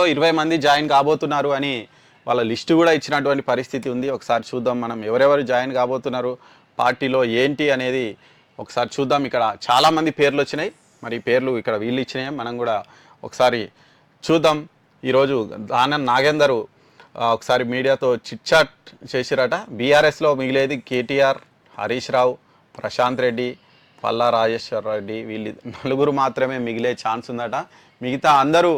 నెలలో ఇరవై మంది జాయిన్ కాబోతున్నారు అని వాళ్ళ లిస్టు కూడా ఇచ్చినటువంటి పరిస్థితి ఉంది. ఒకసారి చూద్దాం మనం ఎవరెవరు జాయిన్ కాబోతున్నారు పార్టీలో ఏంటి అనేది ఒకసారి చూద్దాం. ఇక్కడ చాలామంది పేర్లు వచ్చినాయి. మరి పేర్లు ఇక్కడ వీళ్ళు ఇచ్చినాయి. మనం కూడా ఒకసారి చూద్దాం. ఈరోజు దానం నాగేందరు ఒకసారి మీడియాతో చిట్చాట్ చేసిరట. బీఆర్ఎస్లో మిగిలేది కేటీఆర్ హరీష్ రావు ప్రశాంత్ రెడ్డి పల్లా రాజేశ్వర రెడ్డి. వీళ్ళు నలుగురు మాత్రమే మిగిలే ఛాన్స్ ఉందట. మిగతా అందరూ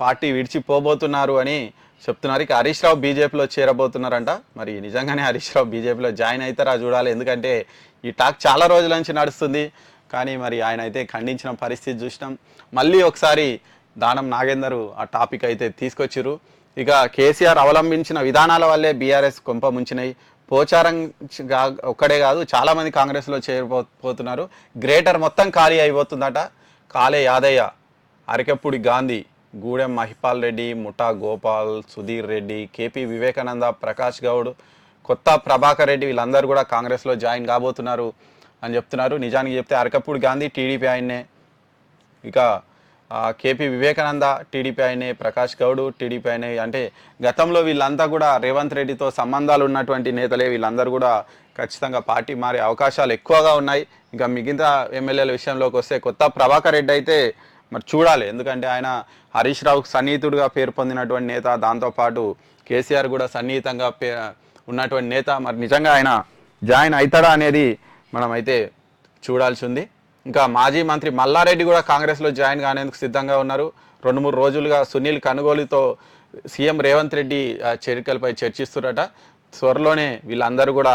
పార్టీ విడిచిపోబోతున్నారు అని చెప్తున్నారు. ఇక హరీష్ రావు బీజేపీలో చేరబోతున్నారంట. మరి నిజంగానే హరీష్ రావు బీజేపీలో జాయిన్ అవుతారా చూడాలి. ఎందుకంటే ఈ టాక్ చాలా రోజుల నుంచి నడుస్తుంది. కానీ మరి ఆయన అయితే ఖండించిన పరిస్థితి చూసినాం. మళ్ళీ ఒకసారి దానం నాగేందర్ ఆ టాపిక్ అయితే తీసుకొచ్చిర్రు. ఇక కేసీఆర్ అవలంబించిన విధానాల వల్లే బీఆర్ఎస్ కొంప ముంచినాయి. పోచారం ఒక్కడే కాదు చాలామంది కాంగ్రెస్లో చేరిపోతున్నారు గ్రేటర్ మొత్తం ఖాళీ అయిపోతుందట. కాలే యాదయ్య అరకెప్పుడు గాంధీ గూడెం మహిపాల్ రెడ్డి ముఠా గోపాల్ సుధీర్ రెడ్డి కేపీ వివేకానంద ప్రకాష్ గౌడ్ కొత్త ప్రభాకర్ రెడ్డి వీళ్ళందరూ కూడా కాంగ్రెస్లో జాయిన్ కాబోతున్నారు అని చెప్తున్నారు. నిజానికి చెప్తే అరకప్పుడు గాంధీ టీడీపీ ఆయన్నే. ఇక కేపీ వివేకానంద టీడీపీ ఆయనే ప్రకాష్ గౌడ్ టీడీపీ ఆయనే అంటే గతంలో వీళ్ళంతా కూడా రేవంత్ రెడ్డితో సంబంధాలు ఉన్నటువంటి నేతలే. వీళ్ళందరూ కూడా ఖచ్చితంగా పార్టీ మారే అవకాశాలు ఎక్కువగా ఉన్నాయి. ఇంకా మిగతా ఎమ్మెల్యేల విషయంలోకి వస్తే కొత్త ప్రభాకర్ రెడ్డి అయితే మరి చూడాలి. ఎందుకంటే ఆయన హరీష్ రావుకు సన్నిహితుడిగా పేరు పొందినటువంటి నేత దాంతోపాటు కేసీఆర్ కూడా సన్నిహితంగా పే ఉన్నటువంటి నేత. మరి నిజంగా ఆయన జాయిన్ అవుతాడా అనేది మనం అయితే చూడాల్సి ఉంది ఇంకా మాజీ మంత్రి మల్లారెడ్డి కూడా కాంగ్రెస్లో జాయిన్ కానేందుకు సిద్ధంగా ఉన్నారు. రెండు మూడు రోజులుగా సునీల్ కనుగోలుతో సీఎం రేవంత్ రెడ్డి చేరికలపై చర్చిస్తున్నట త్వరలోనే వీళ్ళందరూ కూడా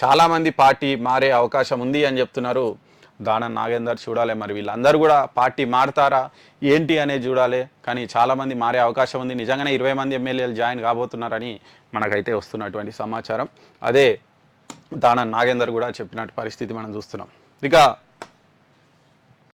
చాలామంది పార్టీ మారే అవకాశం ఉంది అని చెప్తున్నారు దానం నాగేందర్ చూడాలి మరి వీళ్ళందరూ కూడా పార్టీ మారుతారా? ఏంటి అనేది చూడాలి. కానీ చాలామంది మారే అవకాశం ఉంది. నిజంగానే ఇరవై మంది ఎమ్మెల్యేలు జాయిన్ కాబోతున్నారని మనకైతే వస్తున్నటువంటి సమాచారం. అదే దాన నాగేందర్ కూడా చెప్పినట్టు పరిస్థితి మనం చూస్తున్నాం. ఇక